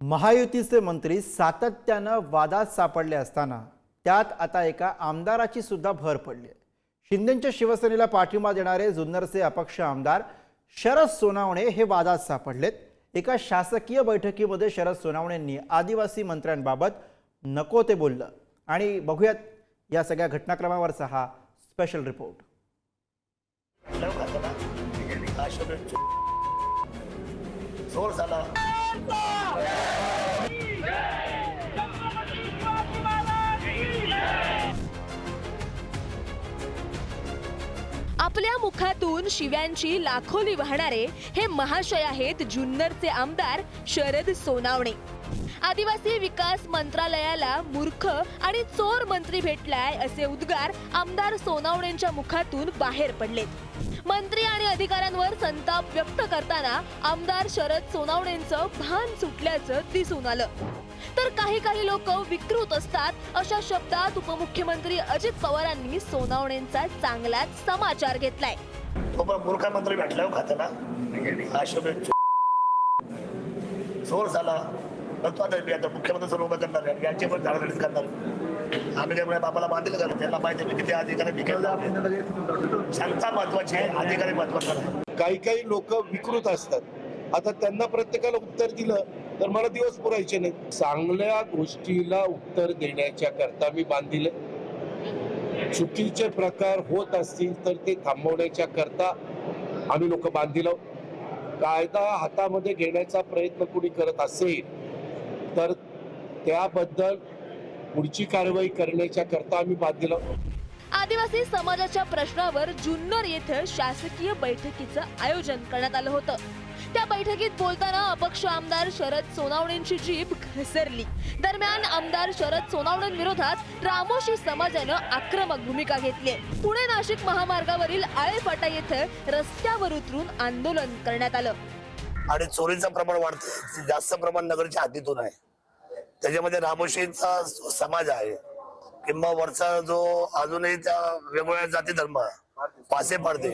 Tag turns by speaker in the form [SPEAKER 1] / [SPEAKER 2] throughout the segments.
[SPEAKER 1] महायुतीचे मंत्री सातत्यानं वादात सापडले असताना त्यात आता एका आमदाराची सुद्धा भर पडली आहे. शिंदेच्या शिवसेनेला पाठिंबा देणारे जुन्नरचे अपक्ष आमदार शरद सोनावणे हे वादात सापडलेत. एका शासकीय बैठकीमध्ये शरद सोनावणेंनी आदिवासी मंत्र्यांबाबत नको ते बोललं. आणि बघूयात या सगळ्या घटनाक्रमावरचा हा स्पेशल रिपोर्ट
[SPEAKER 2] जोर झाला.
[SPEAKER 3] आपल्या मुखातून शिव्यांची लाखोली वाहणारे हे महाशय आहेत जुन्नरचे आमदार शरद सोनावणे. आदिवासी विकास मंत्रालयाला मूर्ख आणि चोर मंत्री भेटलाय असे उद्गार आमदार सोनावणेंच्या मुखातून बाहेर पडलेत. मंत्री आणि अधिकाऱ्यांवर संताप व्यक्त करताना आमदार शरद सोनावणेंचं भान सुटल्याचं दिसून आलं. तर काही काही लोक विकृत असतात अशा शब्दात उपमुख्यमंत्री अजित पवारांनी सोनावणेंचा चांगलाच समाचार घेतलाय.
[SPEAKER 2] हो, मूर्खा मंत्री भेटला हो झाला. आता मी आता मुख्यमंत्री सर्व करणार यांचे पण झाडाझडीच करणार आम्ही त्यामुळे बाबाला बांधलं करा त्यांना माहिती किती अधिकारी बिघडला महत्वाची आहे अधिकारी महत्त्वाचा नाही
[SPEAKER 4] काही काही लोक विकृत असतात. आता त्यांना प्रत्येकाला उत्तर दिलं तर मला दिवस पुरायचे नाही चांगल्या गोष्टीला उत्तर देण्याच्या करता मी बांधिले चुकीचे प्रकार होत असतील तर ते थांबवण्याच्या करता आम्ही लोक बांधिल कायदा हातामध्ये घेण्याचा प्रयत्न कुणी करत असेल तर त्याबद्दल पुढची कारवाई करण्याच्या करता आम्ही बांधिल
[SPEAKER 3] आदिवासी समाजाच्या प्रश्नावर जुन्नर येथे शासकीय बैठकीचं आयोजन करण्यात आलं होतं. त्या बैठकीत बोलताना अपक्ष आमदार शरद सोनावणेंची जीभ घसरली. दरम्यान आमदार शरद सोनावणेंविरोधात रामोशी समाजानं आक्रमक भूमिका घेतली. पुणे नाशिक महामार्गावरील आळेफाटा येथे रस्त्यावर उतरून आंदोलन करण्यात आलं.
[SPEAKER 2] आणि चोरीचं प्रमाण वाढतंय जास्त प्रमाण नगरच्या हद्दीतून आहे. त्याच्यामध्ये रामोशीचा समाज आहे. किंवा वरचा जो अजूनही त्या वेगवेगळ्या जाती धर्म पासे पडते.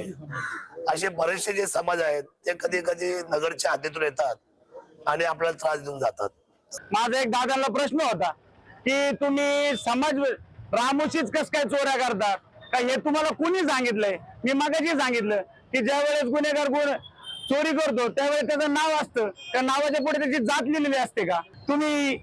[SPEAKER 2] असे बरेचसे जे समाज आहेत ते कधी कधी नगरच्या हातीतून येतात आणि आपल्याला त्रास देऊन जातात.
[SPEAKER 5] माझा एक दादांना प्रश्न होता की तुम्ही समाज रामोशीच कस काय चोऱ्या करतात? का हे तुम्हाला कुणी सांगितलंय? मी मगाशी सांगितलं की ज्या वेळेस गुन्हेगार गुण चोरी करतो त्यावेळेस त्याचं नाव असतं. त्या नावाच्या पुढे त्याची जात लिहिलेली असते का? तुम्ही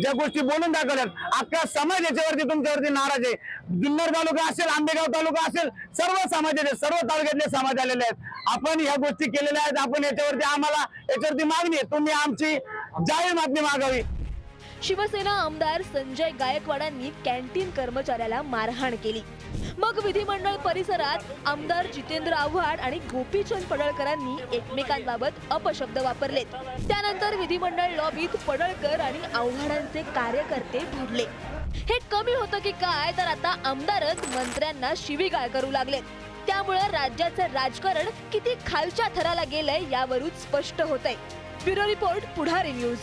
[SPEAKER 5] ज्या गोष्टी बोलून दाखवल्यात अख्खा समाज याच्यावरती तुमच्यावरती नाराज आहे. जुन्नर तालुका असेल आंबेगाव तालुका असेल सर्व समाजाचे सर्व तालुक्यातले समाज आलेले आहेत. आपण ह्या गोष्टी केलेल्या आहेत आपण याच्यावरती आम्हाला याच्यावरती मागणी आहे. तुम्ही आमची जाहीर मागणी मागावी.
[SPEAKER 3] शिवसेना आमदार संजय गायकवाडांनी कॅन्टीन कर्मचाऱ्याला मारहाण केली. मग विधिमंडळ परिसरात आमदार जितेंद्र आव्हाड आणि गोपीचंद पडळकरांनी एकमेकांबाबत अपशब्द वापरलेत. त्यानंतर विधिमंडळ लॉबीत पडळकर आणि आव्हाडांचे कार्यकर्ते भिडले हे कमी होतं की काय तर आता आमदारच मंत्र्यांना शिवीगाळ करू लागलेत. त्यामुळे राज्याचं राजकारण किती खालच्या थराला गेलंय यावरून स्पष्ट होतंय. Bureau report Pudhari news.